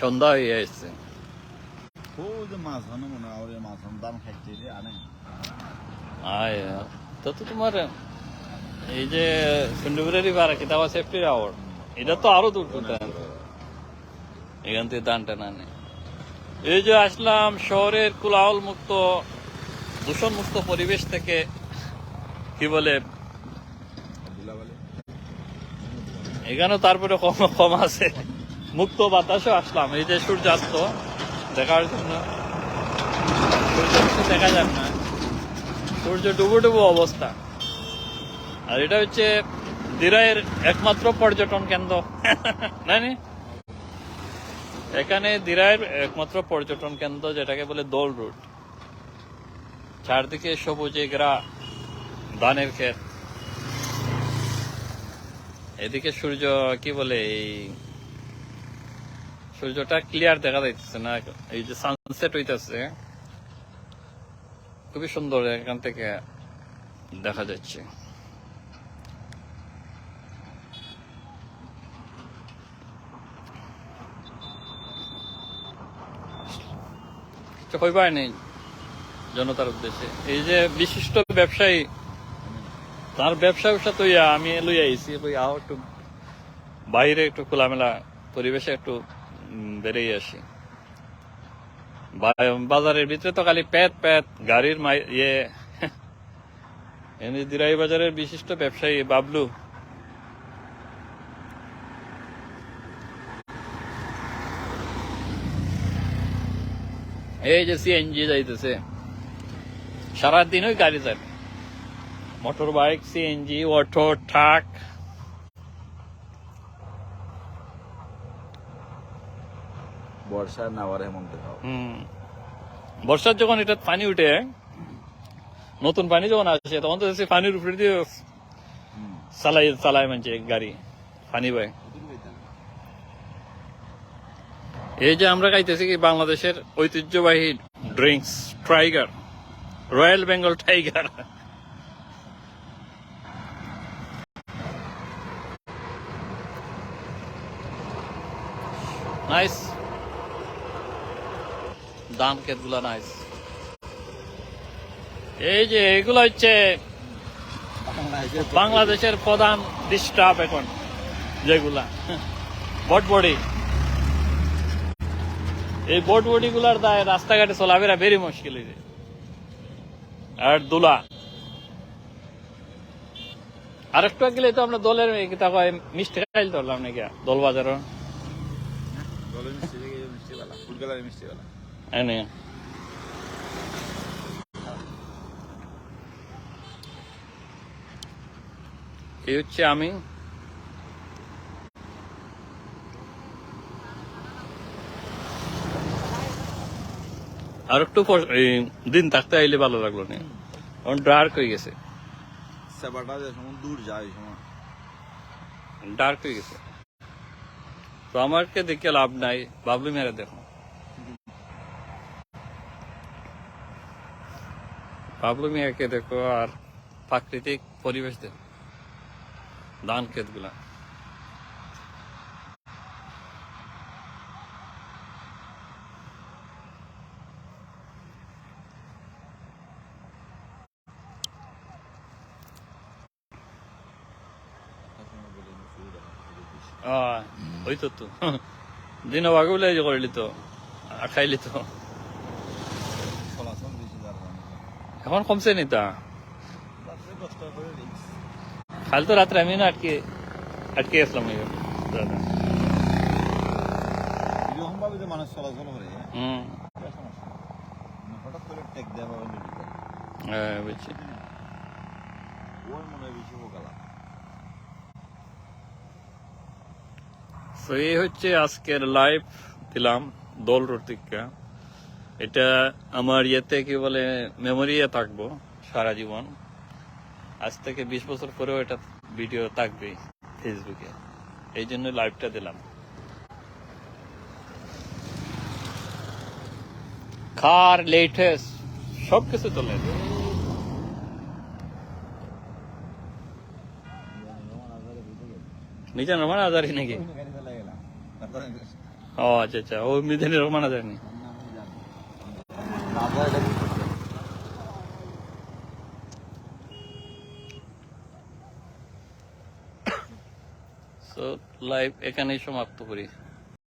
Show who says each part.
Speaker 1: সন্ধ্যা হয়ে
Speaker 2: দাম যে আনে।
Speaker 1: আয় তো তো তোমার এই যে ফেব্রুয়ারি বার কিতাব সেফটি আওয়ার এটা তো আরও দূর এখান থেকে দান টানা নেই এই যে আসলাম শহরের কোলাহল মুক্ত দূষণ মুক্ত পরিবেশ থেকে কি বলে? এখানেও তারপরে কম কম আছে। মুক্ত বাতাসও আসলাম। এই যে সূর্যাস্ত, দেখার জন্য সূর্যাস্ত দেখা যাক না। সূর্য ডুবো ডুবো অবস্থা। আর এটা হচ্ছে দিরাইয়ের একমাত্র পর্যটন কেন্দ্র। নানি এখানে দিরাইয়ের একমাত্র পর্যটন কেন্দ্র, যেটাকে বলে দোল রুট। চারদিকে সবুজে ঘেরা ধানের ক্ষেত। এদিকে সূর্য কি বলে, এই সূর্যটা ক্লিয়ার দেখা যাইতেছে না। এই যে সানসেট হইতেছে, খুবই সুন্দর এখান থেকে দেখা যাচ্ছে। হইবার নেই জনতার উদ্দেশ্যে। এই যে বিশিষ্ট ব্যবসায়ী, তার ব্যবসা ব্যবসা তো আমি লই আইছি, ওই আও একটু বাইরে একটু খোলামেলা পরিবেশে একটু বেরিয়ে আসি। বাজারের ভিতরে তো খালি প্যাত প্যাত, গাড়ির ইয়ে। দিরাই বাজারের বিশিষ্ট ব্যবসায়ী বাবলু। এই যে সিএনজি যাইতেছে। সারাদিন ওই গাড়ি যাবে motor bike CNG auto, truck.
Speaker 2: বর্ষা নাওয়ার হেমন্ত খাও।
Speaker 1: বর্ষার যখন এটা পানি উঠে নতুন পানি যখন আসে তখন তো সে পানির উপরে দিয়ে চালাই চালায় মানে গাড়ি পানি বয়। এই যে আমরা খাইতেছি কি বাংলাদেশের ঐতিহ্যবাহী drinks tiger royal Bengal tiger. Nice. দাম কেতগুলা নাইস এই যে এগুলো হচ্ছে বাংলাদেশের প্রধান ডিস্টার্ব এখন যেগুলা। বটবডি এই বটবডি গুলার দায় রাস্তাঘাটে চলাফেরা ভেরি মুশকিল হয়েছে আর দুলা। আর একটু গেলে তো আমরা দলের মিষ্টি খাইল ধরলাম নাকি দল বাজারও
Speaker 2: মিষ্টি মিষ্টি
Speaker 1: এনে এই হচ্ছে আমি আর একটু দিন থাকতে আইলে ভালো লাগল না। এখন ডার্ক হয়ে গেছে।
Speaker 2: দূর যায়
Speaker 1: ডার্ক হয়ে গেছে। তো আমাকে দেখে লাভ নাই বাবলু মেরে দেখো। বাবলু মিয়াকে দেখো আর প্রাকৃতিক পরিবেশ দেখো। ধান ক্ষেতগুলা ওই তো তো। দিন যে করলি তো খাইলি তো
Speaker 2: চলাচল বেশি যার
Speaker 1: এখন কমছে নি তা? কাল তো রাত্রে আমি না আটকে আটকে আসলাম
Speaker 2: মানুষ চলাচল করে হঠাৎ করে
Speaker 1: হ্যাঁ, বুঝছি। তো এই হচ্ছে আজকের লাইভ দিলাম দোল রতিকা এটা আমার ইয়েতে কি বলে মেমোরিয়ে থাকব সারা জীবন। আজ থেকে বিশ বছর পরেও এটা ভিডিও থাকবে ফেসবুকে এই জন্য লাইভটা দিলাম। কার লেটেস্ট সব কিছু চলে নিজে নমান আজারি নাকি? ও আচ্ছা আচ্ছা ও মিজানি রহমান জানি
Speaker 2: তার নাম আমি জানি রাজা এটা কি করছে?
Speaker 1: সো লাইভ এখানেই সমাপ্ত করি।